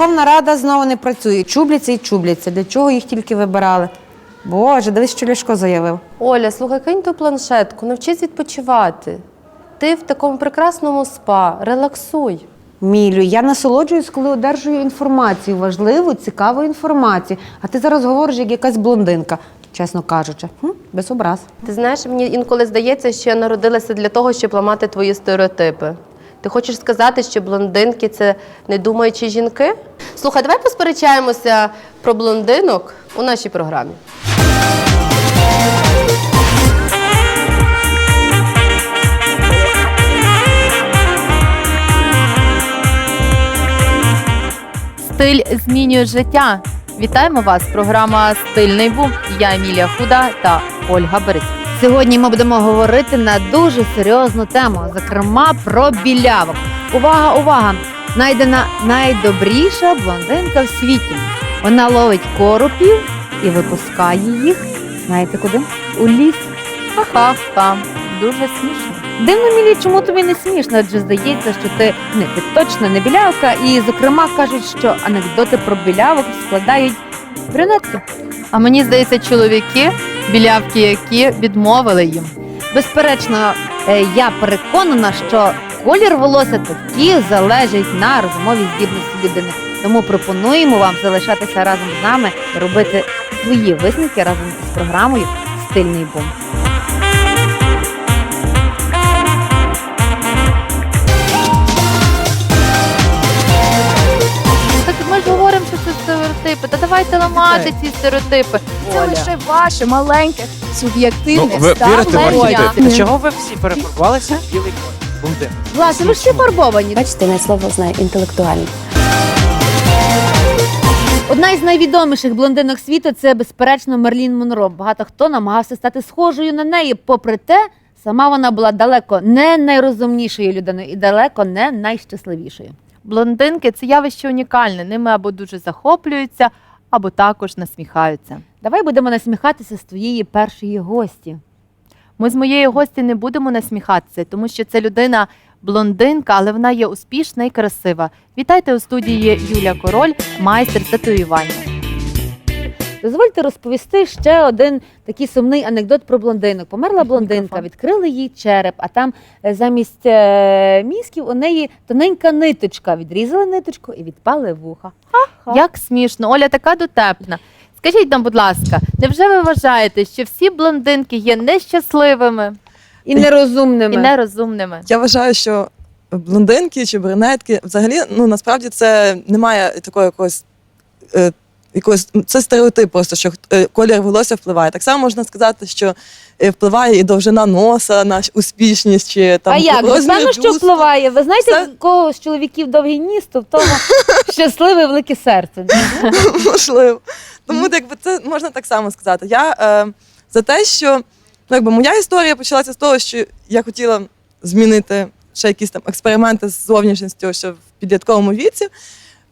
Верховна Рада знову не працює. Чубляться і чубляться. Для чого їх тільки вибирали? Боже, дивись, що Ляшко заявив. Оля, слухай, кинь ту планшетку, навчись відпочивати. Ти в такому прекрасному спа, релаксуй. Мілю, я насолоджуюсь, коли одержую інформацію, важливу, цікаву інформацію. А ти зараз говориш як якась блондинка, чесно кажучи. Хм, без образ. Ти знаєш, мені інколи здається, що я народилася для того, щоб ламати твої стереотипи. Ти хочеш сказати, що блондинки це недумаючі жінки? Слухай, давай посперечаємося про блондинок у нашій програмі. Стиль змінює життя. Вітаємо вас! Програма Стильний бум. Я Емілія Худа та Ольга Березь. Сьогодні ми будемо говорити на дуже серйозну тему, зокрема про білявок. Увага, увага! Знайдена найдобріша блондинка в світі. Вона ловить коропів і випускає їх. Знаєте куди? У ліс. Ха-ха, дуже смішно. Дивно, Мілі, чому тобі не смішно? Адже здається, що ти не ти точно не білявка. І, зокрема, кажуть, що анекдоти про білявок складають брюнетки. А мені здається, чоловіки, білявки, які відмовили їм. Безперечно, е, я переконана, що колір волосся тоді залежить на розумовій здібності людини. Тому пропонуємо вам залишатися разом з нами і робити свої висновки разом з програмою Стильний бум. Давайте ламати ці стереотипи. Це лише ваше маленьке суб'єктивне Ну, ви вірите в ставлення. архетипи? А чого ви всі перефарбувалися в білий колір? Власне, ви ж всі фарбовані. Бачите, навіть слово знає інтелектуальний. Одна із найвідоміших блондинок світу це безперечно Мерлін Монро. Багато хто намагався стати схожою на неї. Попри те, сама вона була далеко не найрозумнішою людиною і далеко не найщасливішою. Блондинки це явище унікальне. Ними або дуже захоплюються, або також насміхаються. Давай будемо насміхатися з твоєї першої гості. Ми з моєю гості не будемо насміхатися, тому що це людина блондинка, але вона є успішна і красива. Вітайте у студії Юля Король, майстер татуювання. Дозвольте розповісти ще один такий сумний анекдот про блондинок. Померла блондинка, відкрили їй череп, а там е, замість е, мізків у неї тоненька ниточка. Відрізали ниточку і відпали вуха. Ха-ха. Як смішно, Оля така дотепна. Скажіть нам, будь ласка, невже ви вважаєте, що всі блондинки є нещасливими І нерозумними. і нерозумними? Я вважаю, що блондинки чи брюнетки взагалі ну насправді це немає такого якогось. Якогось це стереотип, просто що е, колір волосся впливає. Так само можна сказати, що е, впливає і довжина носа на успішність, чи там а як? Ну, Певно, що впливає. Ви знаєте, Це- кого з чоловіків довгий ніс, то в того щасливе велике серце. можливо. Тому якби це можна так само сказати. Я е, за те, що ну, якби моя історія почалася з того, що я хотіла змінити ще якісь там експерименти з зовнішністю ще в підлітковому віці.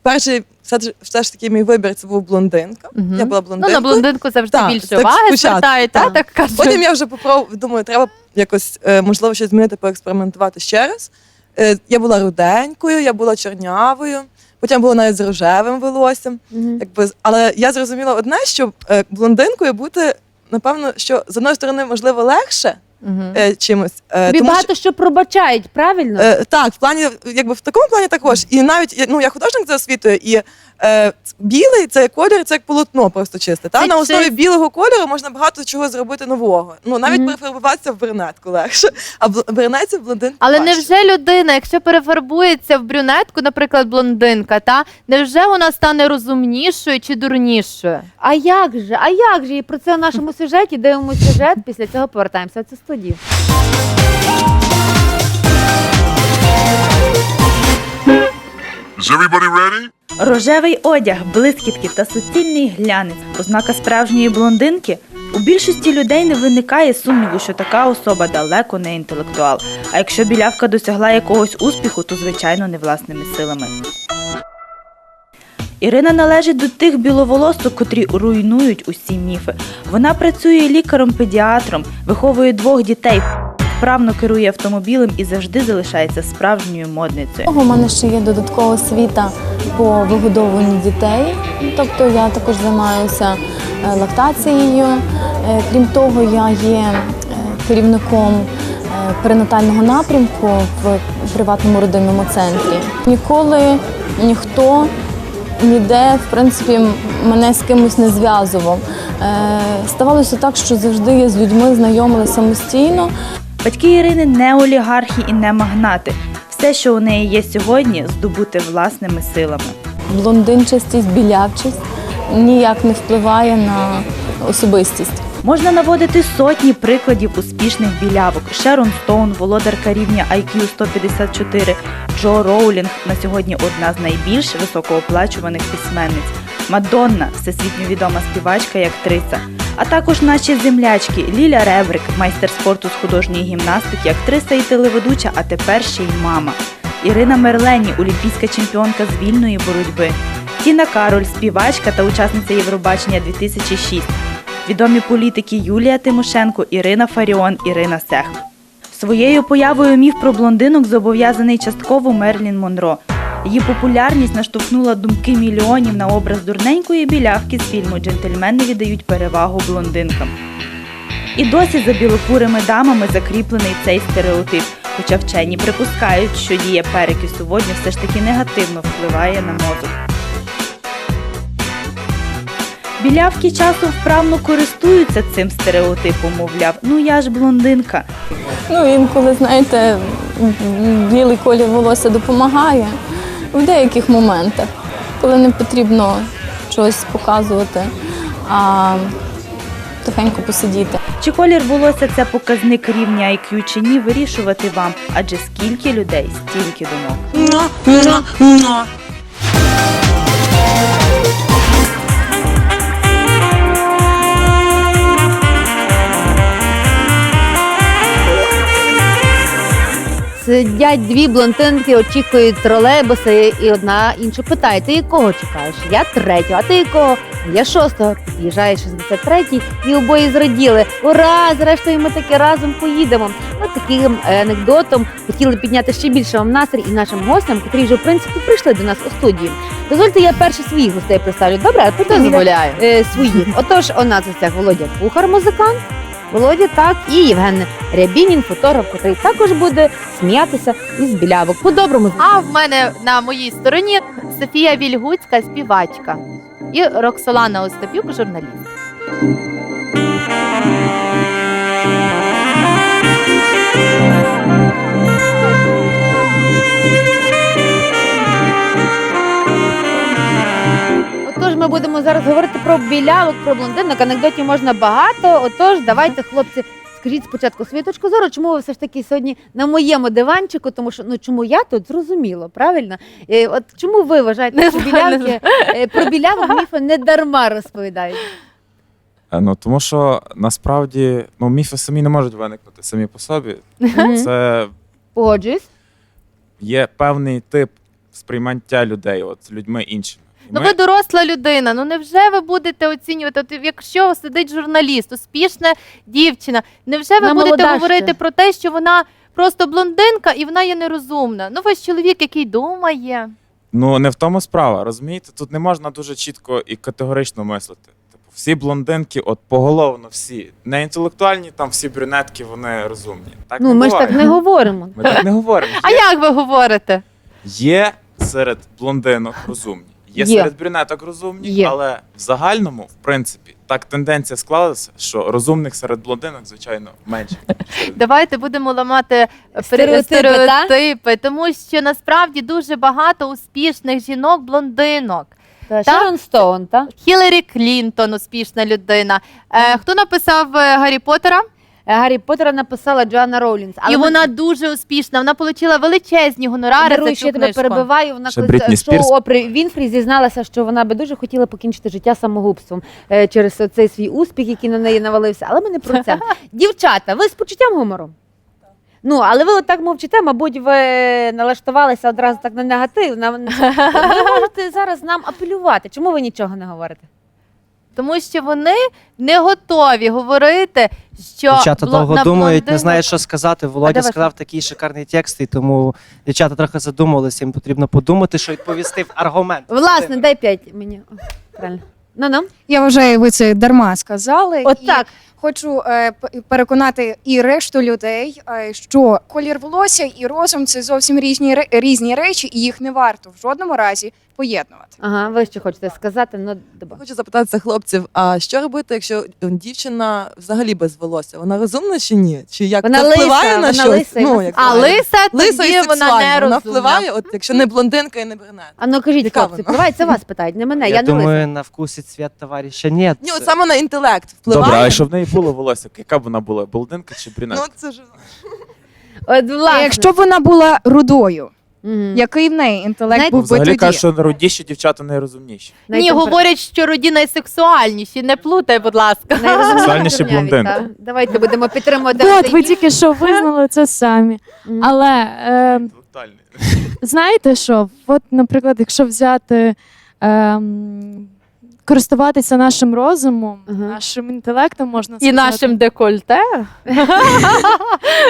Перший все ж, все ж таки мій вибір це був блондинка. Мгм. Я була Ну, блондинкою. на блондинку завжди Так, більше так уваги спочатку, звертаєте, так. так кажуть. Потім я вже попробувала, думаю, треба якось е, можливо щось змінити, поекспериментувати ще раз. Е, я була руденькою, я була чорнявою, потім була навіть з рожевим волоссям. Якби, з- але я зрозуміла одне, що е, блондинкою бути, напевно, що з одної сторони, можливо, легше Мгм. е, чимось. Е, Тобі тому, багато що пробачають, правильно? Е, так, в плані, якби в такому плані також. І навіть я- ну, я художник за освітою, і е, білий це колір, це як полотно просто чисте. Та? Це На основі чист- білого кольору можна багато чого зробити нового. Ну навіть Мгм. перефарбуватися в брюнетку легше, а бл- брюнетці в блондинку Але важче. невже людина, якщо перефарбується в брюнетку, наприклад, блондинка, та невже вона стане розумнішою чи дурнішою? А як же? А як же? І про це в нашому сюжеті дивимося сюжет. Після цього повертаємося в студію. Is everybody ready? Рожевий одяг, блискітки та суцільний глянець, ознака справжньої блондинки. У більшості людей не виникає сумніву, що така особа далеко не інтелектуал. А якщо білявка досягла якогось успіху, то звичайно не власними силами. Ірина належить до тих біловолосок, котрі руйнують усі міфи. Вона працює лікарем-педіатром, виховує двох дітей. вправно керує автомобілем і завжди залишається справжньою модницею. У мене ще є додаткова освіта по вигодовуванню дітей. Тобто я також займаюся е, лактацією. Е, Крім того, я є е, керівником перинатального напрямку в приватному родинному центрі. Ніколи ніхто ніде, в принципі, мене з кимось не зв'язував. Е, Ставалося так, що завжди я з людьми знайомила самостійно. Батьки Ірини не олігархи і не магнати. Все, що у неї є сьогодні, здобути власними силами. блондинчастість, білявчість ніяк не впливає на особистість. Можна наводити сотні прикладів успішних білявок. Шерон Стоун, володарка рівня IQ 154, Джо Роулінг на сьогодні одна з найбільш високооплачуваних письменниць. Мадонна, всесвітньо відома співачка і актриса. А також наші землячки Ліля Ребрик, майстер спорту з художньої гімнастики, актриса і телеведуча, а тепер ще й мама. Ірина Мерлені, олімпійська чемпіонка з вільної боротьби. Тіна Кароль, співачка та учасниця Євробачення 2006. Відомі політики Юлія Тимошенко, Ірина Фаріон, Ірина Сех. Своєю появою міф про блондинок зобов'язаний частково Мерлін Монро. Її популярність наштовхнула думки мільйонів на образ дурненької білявки з фільму Джентльмени віддають перевагу блондинкам. І досі за білокурими дамами закріплений цей стереотип. Хоча вчені припускають, що дія перекису водню все ж таки негативно впливає на мозок. Білявки часом вправно користуються цим стереотипом, мовляв, ну я ж блондинка. Ну, інколи, знаєте, білий колір волосся допомагає в деяких моментах, коли не потрібно щось показувати, а тихенько посидіти. Чи колір волосся це показник рівня IQ чи ні, вирішувати вам, адже скільки людей, стільки думок. Сидять дві блондинки, очікують тролейбуси, і одна іншу питає: ти якого чекаєш? Я третього, а ти якого? Я шостого. Під'їжджає 63-й, і обоє зраділи. Ура! Зрештою, ми таки разом поїдемо. Ось таким е, анекдотом хотіли підняти ще більше вам настрій і нашим гостям, котрі вже в принципі прийшли до нас у студію. Дозвольте, я перше своїх гостей представлю. Добре, а потім Дозволяю. е, своїх. Отож, у нас у гостях Володя Кухар, музикант. Володя, так, і Євген Рябінін, фотограф, котрий також буде сміятися із білявок. По-доброму. А в мене на моїй стороні Софія Вільгуцька, співачка, і Роксолана Остапюк, журналіст. Будемо зараз говорити про білявок, про блондинок. Анекдотів можна багато. Отож, давайте, хлопці, скажіть спочатку свою точку зору, чому ви все ж таки сьогодні на моєму диванчику, тому що ну чому я тут зрозуміло, правильно? Е, от чому ви вважаєте, Не що білявки е, про білявок міфи не дарма розповідають? Е, Ну тому що насправді ну, міфи самі не можуть виникнути самі по собі. Це Погоджуюсь. є певний тип сприймання людей, от людьми іншими. Ну ми- ви доросла людина. Ну невже ви будете оцінювати? От якщо сидить журналіст, успішна дівчина, невже ви Вона будете молода говорити про те, що вона просто блондинка і вона є нерозумна? Ну ви ж чоловік, який думає. Ну не в тому справа, розумієте? Тут не можна дуже чітко і категорично мислити. Типу, всі блондинки, от поголовно всі, не інтелектуальні, там всі брюнетки, вони розумні. Так ну не ми ж буває. так не говоримо. Ми так не говоримо. А Є, як ви говорите? є серед блондинок розумні, є, Є. серед брюнеток розумні, Є. але в загальному, в принципі, так тенденція склалася, що розумних серед блондинок, звичайно, менше. Давайте будемо ламати пере- Стереотипи, стереотипи, тому що насправді дуже багато успішних жінок блондинок. Та. Шерон Стоун, так? Хіларі Клінтон, успішна людина. Е, хто написав е, Гаррі Поттера? Е, Гаррі Поттера написала Джоанна Роулінс. і ми- вона дуже успішна. Вона отримала величезні гонорари Даруй, за що цю я тебе книжку. перебиваю. Вона Ще колись Брітні е, шоу Спірс. Опри Вінфрі зізналася, що вона би дуже хотіла покінчити життя самогубством е, через цей свій успіх, який на неї навалився. Але ми не про це. Дівчата, ви з почуттям гумору? Ну, але ви отак мовчите, мабуть, ви налаштувалися одразу так на негатив. На... Ви можете зараз нам апелювати. Чому ви нічого не говорите? Тому що вони не готові говорити, що Дівчата бло- довго на думають, не блондинок- знають, що сказати. Володя давай. сказав такий шикарний текст, і тому дівчата трохи задумалися, їм потрібно подумати, що відповісти в аргумент. Власне, дай п'ять мені. О, Правильно. Ну ну. Я вважаю, ви це дарма сказали. От І так. Хочу е, п- переконати і решту людей, е, що колір волосся і розум це зовсім різні ре- різні речі, і їх не варто в жодному разі поєднувати. Ага, ви що хочете сказати? Ну, добре. Хочу запитатися хлопців: а що робити, якщо дівчина взагалі без волосся? Вона розумна чи ні? Чи як Вона це впливає лиса, на вона щось? лиса, ну, як А лиса, лиса тоді і вона не Вона впливає, от якщо не блондинка і не брюнет. А ну кажіть, Яка хлопці, вона? впливає, це вас питають, не мене. Я, Я не лиса. думаю, на вкус і цвіт товариша ні. Ні, от саме на інтелект впливає. Добре, а що в неї було волосся? Яка б вона була? Блондинка чи Ну, брюнетка? це ж От, власне. Якщо б вона була рудою, Мгм. який в неї інтелект Знаєте, був би Взагалі тоді? кажуть, що рудіші дівчата найрозумніші. Ні, говорять, що роді найсексуальніші. Не плутай, будь ласка. Сексуальніші Найрозумніші блондинки. так. Давайте будемо підтримувати. От, ви тільки що визнали це самі. Мгм. Але е, знаєте що? От, наприклад, якщо взяти ем, користуватися нашим розумом, нашим інтелектом, можна І нашим декольте.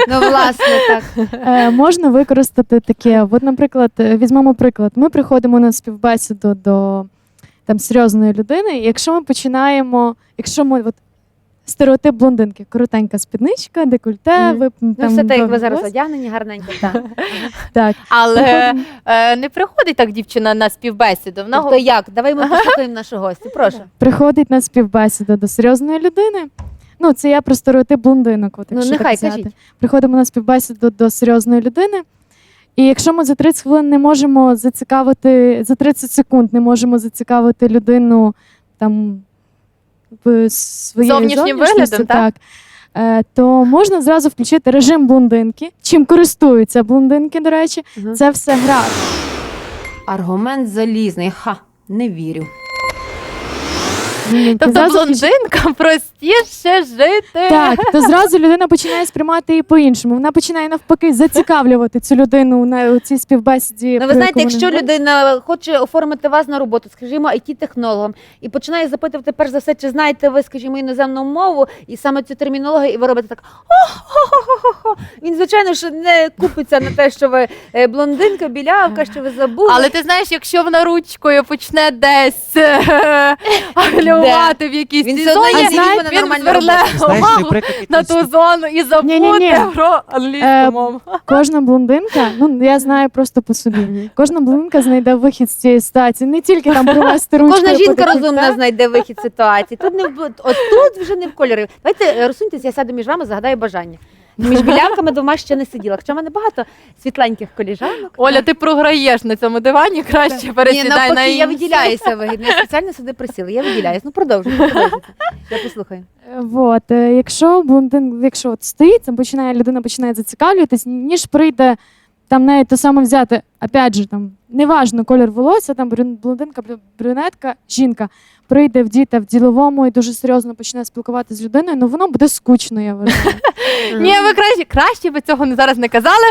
Ну, власне, так. е, можна використати таке. От, наприклад, е, візьмемо приклад. Ми приходимо на співбесіду до там серйозної людини. І якщо ми починаємо, якщо ми от, стереотип блондинки, коротенька спідничка, декольте, ви Ну, там все так, як ви зараз одягнені, гарненько. Так. Так. Але е, не приходить так дівчина на співбесіду. Вона Тобто як? Давай ми послухаємо нашу гостю. Прошу. приходить на співбесіду до серйозної людини. Ну, це я про стереотип блондинок. От, Ну, якщо нехай, так кажіть. Приходимо на співбесіду до серйозної людини. І якщо ми за 30 хвилин не можемо зацікавити, за 30 секунд не можемо зацікавити людину там своєю Зовнішнім зовнішністю, виглядом, так? е, то можна зразу включити режим блондинки, чим користуються блондинки, до речі, Ага. це все гра. Аргумент залізний. Ха, не вірю. Тобто блондинкам простіше жити. Так, то зразу людина починає сприймати її по-іншому. Вона починає навпаки зацікавлювати цю людину на цій співбесіді. Ну, ви знаєте, якщо людина хоче оформити вас на роботу, скажімо, it технологом і починає запитувати перш за все, чи знаєте ви, скажімо, іноземну мову, і саме цю термінологію, і ви робите так о-хо-хо-хо-хо. Він, звичайно, що не купиться на те, що ви е, блондинка, білявка, що ви забули. Але ти знаєш, якщо вона ручкою почне десь малювати в якійсь Він цій все одно зоні, він нормально зверне. Знаєш, увагу на ту зону і Ні-ні-ні. забуде про англійську Е, мову. Кожна блондинка, ну я знаю просто по собі. Кожна блондинка знайде вихід з цієї ситуації. Не тільки там провести ручкою. Кожна жінка розумна знайде вихід з ситуації. Тут не в от тут вже не в кольорі. Давайте е, розсуньтеся, я сяду між вами, загадаю бажання. Між білянками двома ще не сиділа. Хоча в мене багато світленьких коліжанок. Оля, ти програєш на цьому дивані, краще Ні, пересідай навпаки, на я інший. виділяюся вигідно. Я спеціально сюди присіла. Я виділяюсь. Ну продовжуй, продовжуйте. Я послухаю. От Вот, е, якщо блондин, якщо от стоїть, там починає людина починає зацікавлюватись, ніж прийде там навіть те саме взяти, опять же, там неважно колір волосся, там блондинка, брюнетка, жінка прийде в діта в діловому і дуже серйозно почне спілкуватися з людиною, ну воно буде скучно, я вважаю. Ні, ви краще, краще би цього зараз не казали.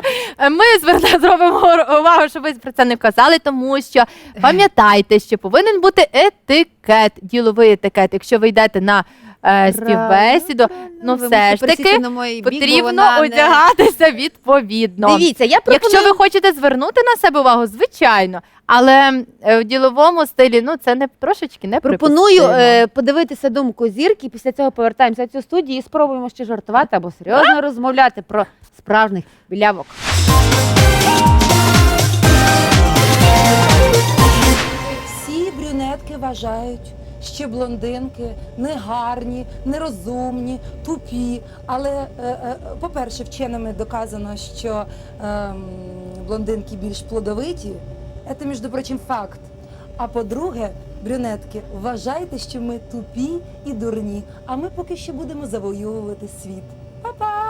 Ми зробимо увагу, щоб ви про це не казали, тому що пам'ятайте, що повинен бути етикет, діловий етикет. Якщо ви йдете на е, співбесіду, ну все ж таки на бік, потрібно одягатися відповідно. Дивіться, я пропоную... Якщо ви хочете звернути на себе увагу, звичайно. Але е, в діловому стилі ну це не трошечки не Пропоную е, подивитися думку зірки. Після цього повертаємося в цю студію і спробуємо ще жартувати або серйозно розмовляти про справжніх білявок. Всі брюнетки вважають, що блондинки негарні, нерозумні, тупі. Але, е, е, по-перше, вченими доказано, що ем, блондинки більш плодовиті. Це, між прочим, факт. А по-друге, брюнетки, вважайте, що ми тупі і дурні, а ми поки що будемо завоювати світ. Па-па!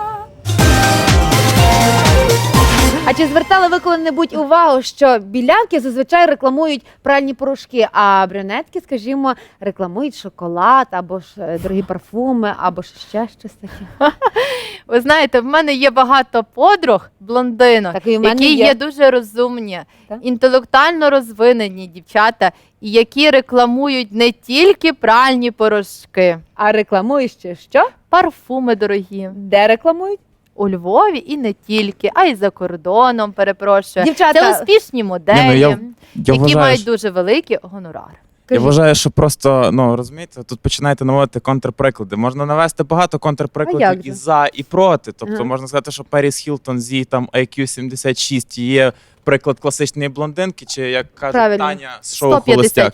Чи звертали ви коли-небудь увагу, що білявки зазвичай рекламують пральні порошки, а брюнетки, скажімо, рекламують шоколад або ж е, дорогі парфуми, або ж ще щось таке. Ви знаєте, в мене є багато подруг блондинок, Так і в мене які є. є дуже розумні, Так. інтелектуально розвинені дівчата, і які рекламують не тільки пральні порошки, А рекламують ще що? парфуми дорогі. Де рекламують? У Львові і не тільки, а й за кордоном, перепрошую. Дівчата- Це успішні моделі, Ні, ну, я- Я які вважаю, мають що- дуже великі гонорари. Я вважаю, що просто ну розумієте, тут починаєте наводити контрприклади. Можна навести багато контрприкладів і за, і проти. Тобто Ага. можна сказати, що Періс Хілтон з її там IQ 76 є приклад класичної блондинки, чи як каже Правильно. Таня з шоу Холостяк.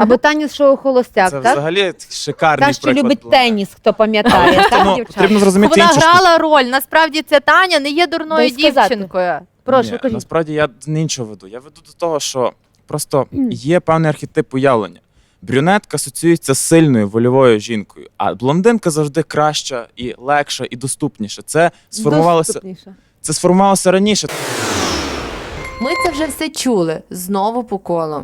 156. Або Таня з шоу Холостяк, Це так? взагалі шикарний Та, що приклад. любить блондинки. теніс, хто пам'ятає, так, ну, дівчата? потрібно зрозуміти Вона іншу штуку. грала роль. Насправді ця Таня не є дурною Дай сказати. дівчинкою. Прошу, Ні, кажіть. насправді я не іншого веду. Я веду до того, що просто є певний архетип уявлення. Брюнетка асоціюється з сильною вольовою жінкою, а блондинка завжди краща і легша, і доступніша. Це сформувалося, Доступніше. це сформувалося раніше. Ми це вже все чули знову по колу.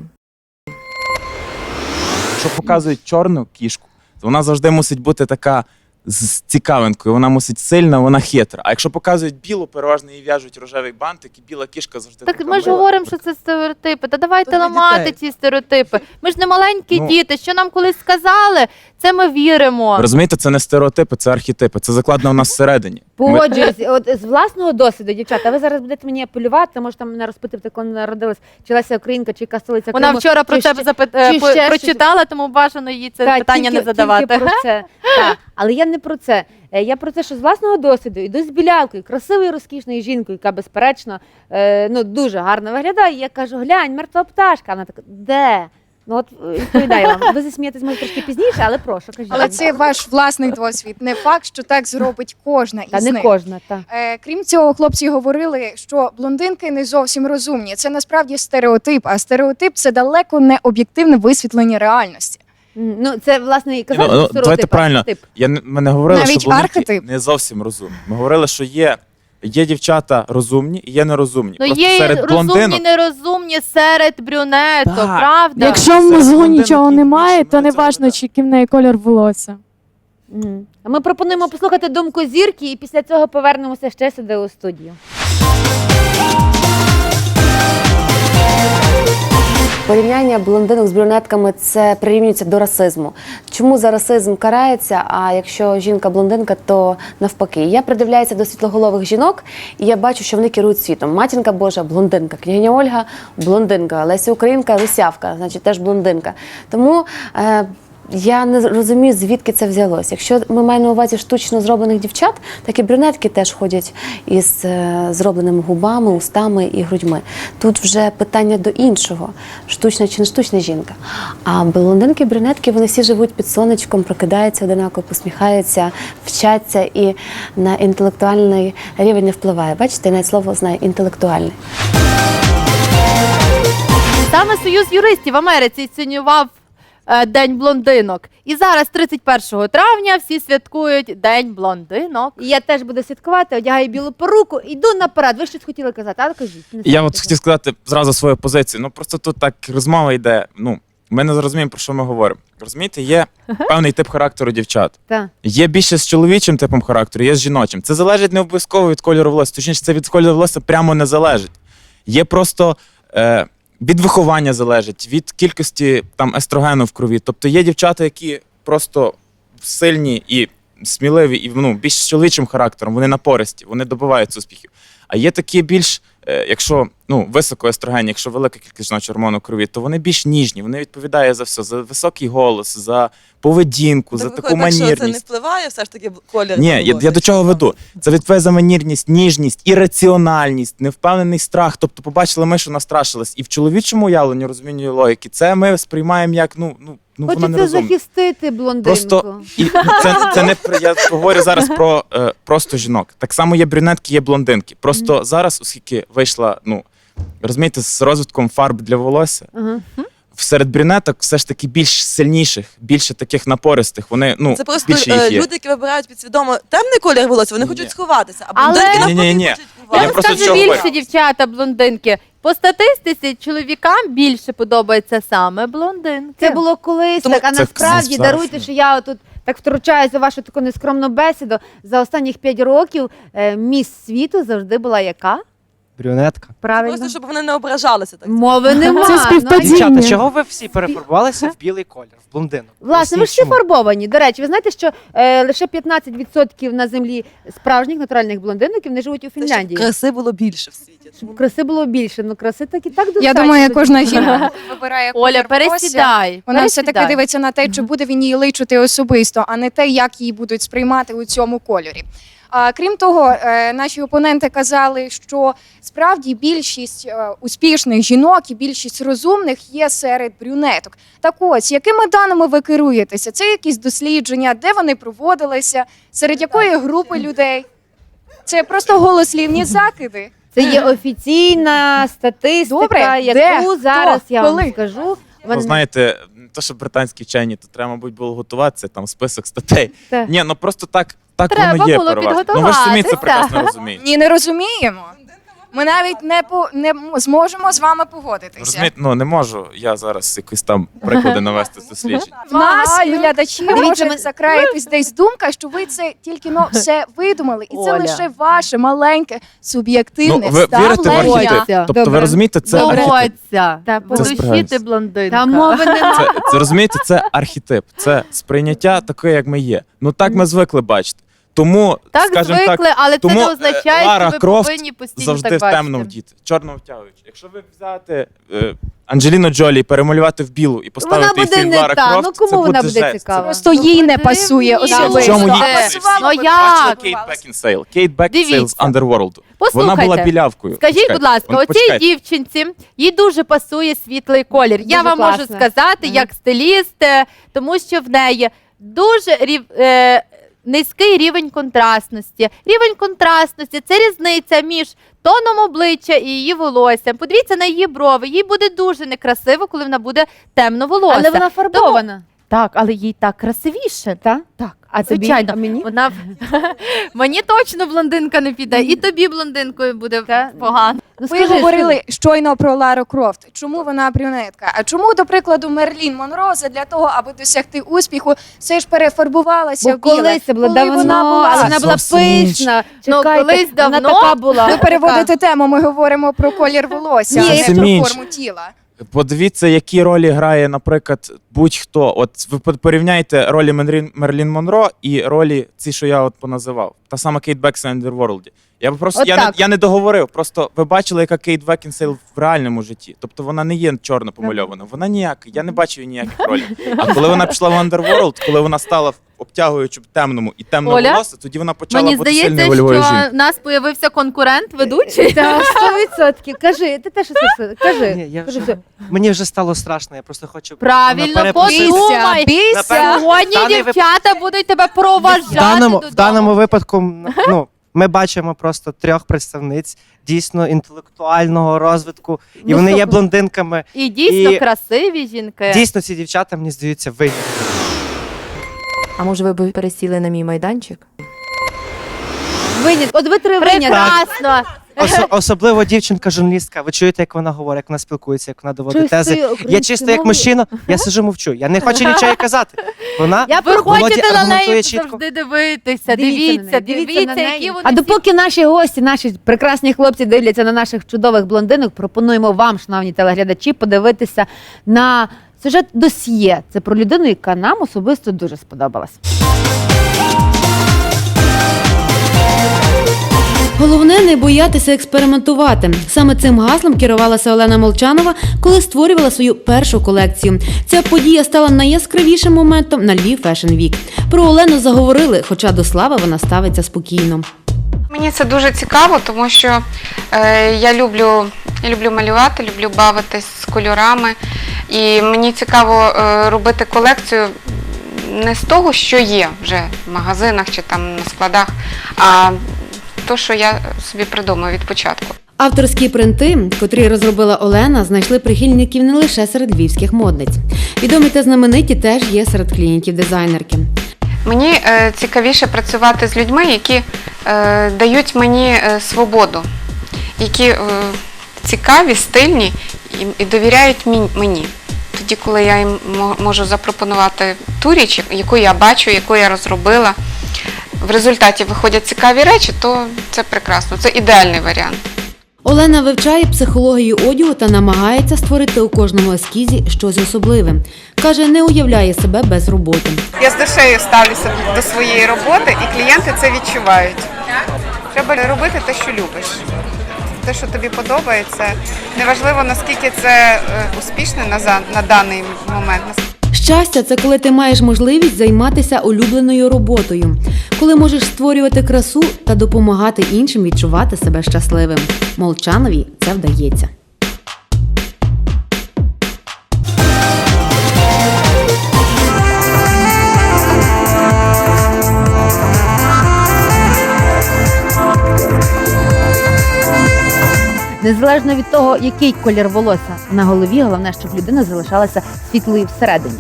Якщо показують чорну кішку, то вона завжди мусить бути така з цікавинкою. Вона мусить сильна, вона хитра. А якщо показують білу, переважно їй в'яжуть рожевий бантик, і біла кішка завжди Так така ми ж мила. говоримо, що це стереотипи. Та давайте ламати ці стереотипи. Ми ж не маленькі Ну. діти. Що нам колись сказали, це ми віримо. Розумієте, це не стереотипи, це архетипи. Це закладено в нас всередині. Погоджуюсь, от з власного досвіду, дівчата, ви зараз будете мені апелювати, може там мене розпитувати, коли народилась, чи Леся Українка, чи яка столиця Вона Криму, вчора про чи це ще- запит... чи е, по- ще прочитала, тому бажано їй це Та, питання тільки- не задавати. Тільки про це. Та. Але я не про це. Е, Я про те, що з власного досвіду йду з білявкою, красивою, розкішною жінкою, яка безперечно е, ну, дуже гарно виглядає. І я кажу, глянь, мертва пташка. Вона така, де? Ну от е, відповідаю вам. Ви засмієтесь може трошки пізніше, але прошу, кажіть. Але це ваш власний досвід. Не факт, що так зробить кожна Та із не них. кожна, та. Е, крім цього, хлопці говорили, що блондинки не зовсім розумні. Це насправді стереотип, а стереотип це далеко не об'єктивне висвітлення реальності. Ну, це власне і казати, Ну, ну, стереотип, давайте правильно. архетип. Я не- ми не говорили, Навіть що блондинки архетип. не зовсім розумні. Ми говорили, що є, є дівчата розумні і є нерозумні. Ну Просто є серед розумні, блондинок нерозумні серед брюнеток, Так. правда? Якщо в Серед мозгу блондинок нічого немає, більше, то ми не важно, чи який в неї колір волосся. Мгм. А ми пропонуємо послухати думку зірки, і після цього повернемося ще сюди у студію. Порівняння блондинок з брюнетками це прирівнюється до расизму. Чому за расизм карається? А якщо жінка блондинка, то навпаки. Я придивляюся до світлоголових жінок, і я бачу, що вони керують світом. Матінка Божа блондинка, княгиня Ольга блондинка, Леся Українка русявка, значить теж блондинка. Тому. Е, я не розумію, звідки це взялось. Якщо ми маємо на увазі штучно зроблених дівчат, так і брюнетки теж ходять із е, зробленими губами, устами і грудьми. Тут вже питання до іншого: штучна чи не штучна жінка. А блондинки, брюнетки, вони всі живуть під сонечком, прокидаються одинаково, посміхаються, вчаться і на інтелектуальний рівень не впливає. Бачите, навіть слово знаю інтелектуальний. Саме Союз юристів Америці інсценював е, День блондинок. І зараз, 31 травня, всі святкують День блондинок. І я теж буду святкувати, одягаю білу поруку, йду на парад. Ви щось хотіли казати, а кажіть. не Я от хотів сказати зразу свою позицію. Ну просто тут так розмова йде. Ну ми не зрозуміємо, про що ми говоримо. Розумієте, є певний тип характеру дівчат. Та. Є більше з чоловічим типом характеру, є з жіночим. Це залежить не обов'язково від кольору волосся. Точніше, це від кольору волосся прямо не залежить. Є просто е, від виховання залежить, від кількості там естрогену в крові. Тобто є дівчата, які просто сильні і сміливі, і ну, більш чоловічим характером, вони напористі, вони добиваються успіхів. А є такі більш, е, якщо ну, високо естрогенні, якщо велика кількість жіночого гормону крові, то вони більш ніжні, вони відповідають за все, за високий голос, за поведінку, за таку так, що це не манірність. впливає все ж таки колір. Ні, я, я до чого веду. Це відповідає за манірність, ніжність, ірраціональність, невпевнений страх. Тобто, побачили ми, що настрашились. І в чоловічому уявленні розумінні логіки, це ми сприймаємо як ну, ну, ну вона не Хочеться розумна. захистити блондинку. Просто і це, це не про я говорю зараз про е, просто жінок. Так само є брюнетки, є блондинки. Просто зараз, оскільки вийшла, ну розумієте, з розвитком фарб для волосся, Ага. Серед брюнеток все ж таки більш сильніших, більше таких напористих. Вони ну Це просто більше е, їх є. люди, які вибирають підсвідомо темний колір волосся, вони Ні. хочуть сховатися, а Але- блондинки Ні, ні, навпаки ні. хочуть Я Я вам вам просто скажу чого більше, говорю. дівчата, блондинки. По статистиці чоловікам більше подобається саме блондинки. Це було колись Тому так, а це насправді зараз, даруйте, що я тут так втручаюся у вашу таку нескромну бесіду. За останніх п'ять років е, міс світу завжди була яка? Брюнетка. Правильно? Просто щоб вони не ображалися. Так. Мови нема. Це Ну, співпадіння. Дівчата, чого ви всі перефарбувалися в білий колір, в блондинок? Власне, ви ж всі Поясніть, чому? фарбовані. До речі, ви знаєте, що е, лише 15% на землі справжніх натуральних блондинок не живуть у Це щоб Фінляндії. краси було більше в світі. Щоб краси було більше. Ну краси так і так достатньо. Я думаю, кожна жінка вибирає Оля, колір волосся. пересідай. Вона все таки пересідай. дивиться на те, чи буде він їй личити особисто, а не те, як її будуть сприймати у цьому кольорі. А, крім того, е, наші опоненти казали, що справді більшість е, успішних жінок і більшість розумних є серед брюнеток. Так ось, якими даними ви керуєтеся? Це якісь дослідження, де вони проводилися, серед якої групи людей? Це просто голослівні закиди. Це є офіційна статистика, Добре, яку де? зараз Хто? я Коли? вам скажу. Ну, знаєте, не то, що британські вчені, то треба, мабуть, було готуватися, там список статей. Ні, ну просто так, так Треба воно є було переважно. Ну ви ж самі це підготуватися. прекрасно розумієте. Ні, не розуміємо. Ми навіть не по не м- зможемо з вами погодитися. Розумієте, ну не можу я зараз якісь там приклади навести з досліджень. В нас, Змагаю. глядачі, Дивіться, може закраїтись десь думка, що ви це тільки но все видумали, і це Оля. лише ваше маленьке суб'єктивне Ну, ви вірите в ставлення. архетип. Тобто ви Добре. розумієте, це архетип. Погодься. Та, По Це душі ти блондинка. Та мови нема. Це, це розумієте, це архетип, це сприйняття таке, як ми є. Ну так ми звикли бачити. Тому, Так скажімо звикли, так, але це не е, означає, Лара що ви Крофт повинні постійно завжди так в темно бачити. вдіти, чорно втягуючи. Якщо ви взяти е, Анджеліну Джолі, перемалювати в білу і поставити Вона буде фільм не Лара та. Крофт, Ну кому це вона буде буде жесть. цікава? Просто їй не пасує особисто. В чому їй А пасує? Ну би, як? Бачили Кейт. Бекінсейл? Кейт Бекінсейл з. Underworld. Вона була білявкою. Скажіть, Почекайте, будь ласка, оцій почекайте. дівчинці їй дуже пасує світлий колір. Я Дуже вам можу класно. сказати, як стиліст, е, тому що в неї дуже рів, е, низький рівень контрастності. Рівень контрастності це різниця між тоном обличчя і її волоссям. Подивіться на її брови. Їй буде дуже некрасиво, коли вона буде темно волосся. Але вона фарбована. Так, але їй так красивіше. Та? Так, А тобі? звичайно. А мені? Вона мені точно блондинка не піде, і тобі блондинкою буде Та? погано. Ну, Ви скажи, говорили щойно про Лару Крофт. Чому вона брюнетка? А чому, до прикладу, Мерлін Монро для того, аби досягти успіху, все ж перефарбувалася Бо в біле? колись це було Коли давно, вона була але вона була Зовсім інше. пишна. Ну, Чекайте, колись вона давно така була. Ви переводите тему, ми говоримо про колір волосся, Ні, а не зовсім про інше. форму тіла. Подивіться, які ролі грає, наприклад, будь-хто. От ви по- порівняйте ролі Мерлін, Мерлін Монро і ролі ці, що я от поназивав. Та сама Кейт Бекінсейл в. Я б просто От я не, так. я не договорив. Просто ви бачили, яка Кейт Бекінсейл в реальному житті. Тобто вона не є чорно помальована. Вона ніяка. Я не бачу її ніяких ролей. А коли вона пішла в Underworld, коли вона стала обтягуючи в темному і темно Оля, волосся, тоді вона почала Мені бути здається, сильною вольовою що жінкою. в нас появився конкурент ведучий. Та, 100%. Кажи, ти теж щось скажи. Кажи. Я Кажи вже, все. мені вже стало страшно, я просто хочу Правильно, наперед подумай. Бійся! Сьогодні в дівчата будуть тебе В проважати даному, додому. в даному випадку м, ну, ми бачимо просто трьох представниць дійсно інтелектуального розвитку, і Ну, вони є блондинками. І дійсно І- красиві жінки. Дійсно, ці дівчата, мені здається, винні. А може ви б пересіли на мій майданчик? Винят. От ви три. Прекрасно. Ос- особливо дівчинка-журналістка. Ви чуєте, як вона говорить, як вона спілкується, як вона доводить Чуєш, тези. Я українською чисто як мовою- мужчина, я сижу мовчу. Я не хочу нічого їй казати. Вона Я Володі приходьте на аргументує неї чітко. завжди дивитися. Дивіться на Дивіться, неї, дивіться, на неї. які вони А всі допоки наші гості, наші прекрасні хлопці дивляться на наших чудових блондинок, пропонуємо вам, шановні телеглядачі, подивитися на сюжет досьє. Це про людину, яка нам особисто дуже сподобалась. Головне не боятися експериментувати. Саме цим гаслом керувалася Олена Молчанова, коли створювала свою першу колекцію. Ця подія стала найяскравішим моментом на Львів Fashion Week. Про Олену заговорили, хоча до слави вона ставиться спокійно. Мені це дуже цікаво, тому що е, я люблю, я люблю малювати, люблю бавитись з кольорами. І мені цікаво е, робити колекцію не з того, що є вже в магазинах чи там на складах, а то, що я собі придумаю від початку. Авторські принти, котрі розробила Олена, знайшли прихильників не лише серед львівських модниць. Відомі та знамениті теж є серед клієнтів дизайнерки. Мені е, цікавіше працювати з людьми, які дають мені е, свободу, які е, цікаві, стильні і довіряють мені. Тоді, коли я їм можу запропонувати ту річ, яку я бачу, яку я розробила, в результаті виходять цікаві речі, то це прекрасно, це ідеальний варіант. Олена вивчає психологію одягу та намагається створити у кожному ескізі щось особливе. Каже, не уявляє себе без роботи. Я з душею ставлюся до своєї роботи, і клієнти це відчувають. Треба робити те, що любиш, те, що тобі подобається. Неважливо наскільки це е, за- на даний момент. Щастя це коли ти маєш можливість займатися улюбленою роботою, коли можеш створювати красу та допомагати іншим відчувати себе щасливим. Молчанові це вдається. Незалежно від того, який колір волосся на голові, головне, щоб людина залишалася світлою всередині.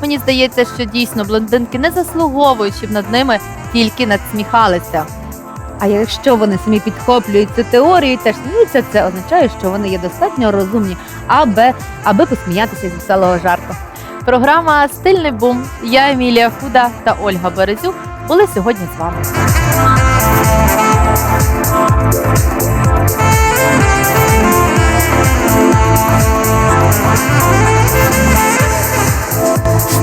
Мені здається, що дійсно блондинки не заслуговують, щоб над ними тільки надсміхалися. А якщо вони самі підхоплюють цю теорію і теж сміються, це означає, що вони є достатньо розумні, аби, аби посміятися з веселого жарту. Програма Стильний бум. Я Емілія Худа та Ольга Березюк були сьогодні з вами.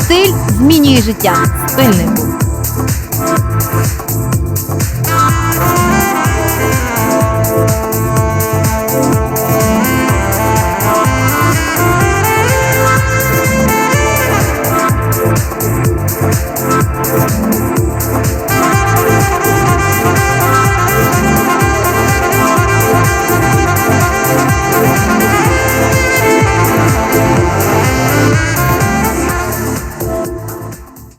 Стиль змінює життя. Стильний.